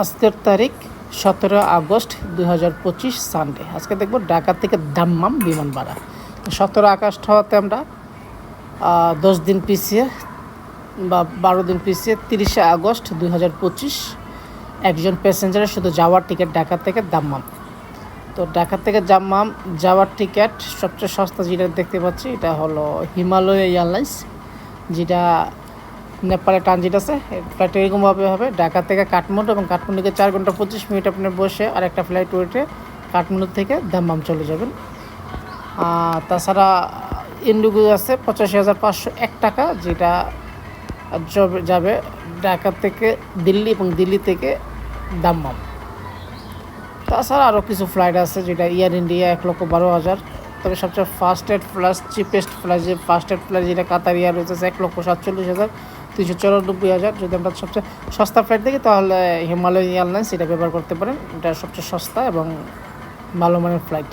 আজকের তারিখ সতেরো আগস্ট দুই হাজার পঁচিশ সানডে। আজকে দেখব ঢাকা থেকে দাম্মাম বিমান ভাড়া সতেরো আগস্ট হওয়াতে আমরা দশ দিন পিছিয়ে বা বারো দিন পিছিয়ে তিরিশে আগস্ট দুই হাজার পঁচিশ একজন প্যাসেঞ্জারের শুধু যাওয়ার টিকিট ঢাকা থেকে দাম্মাম। তো ঢাকা থেকে দাম্মাম যাওয়ার টিকিট সবচেয়ে সস্তা যেটা দেখতে পাচ্ছি, এটা হলো হিমালয় এয়ারলাইন্স, যেটা নেপালে ট্রানজিট আছে। ফ্লাইট এরকমভাবে হবে। ঢাকা থেকে কাঠমান্ডু এবং কাঠমান্ডু থেকে চার ঘণ্টা পঁচিশ মিনিট আপনি বসে আর একটা ফ্লাইট উঠে কাঠমান্ডু থেকে দাম্মাম চলে যাবেন। তাছাড়া ইন্ডিগো আছে পঁচাশি হাজার পাঁচশো এক টাকা, যেটা যাবে- ঢাকা থেকে দিল্লি এবং দিল্লি থেকে দাম্মাম। তাছাড়া আরও কিছু ফ্লাইট আছে, যেটা এয়ার ইন্ডিয়া এক লক্ষ বারো হাজার। তবে সবচেয়ে ফার্স্ট এড প্লাস চিপেস্ট ফ্লাইট যে ফার্স্ট এড ফ্লাইট যেটা কাতার এয়ার রয়েছে এক লক্ষ সাতচল্লিশ হাজার। তিনশো চৌরানব্বই হাজার। যদি আমরা সবচেয়ে সস্তা ফ্লাইট দেখি, তাহলে হিমালয় এয়ারলাইন্স এটা ব্যবহার করতে পারেন। এটা সবচেয়ে সস্তা এবং ভালো মানের ফ্লাইট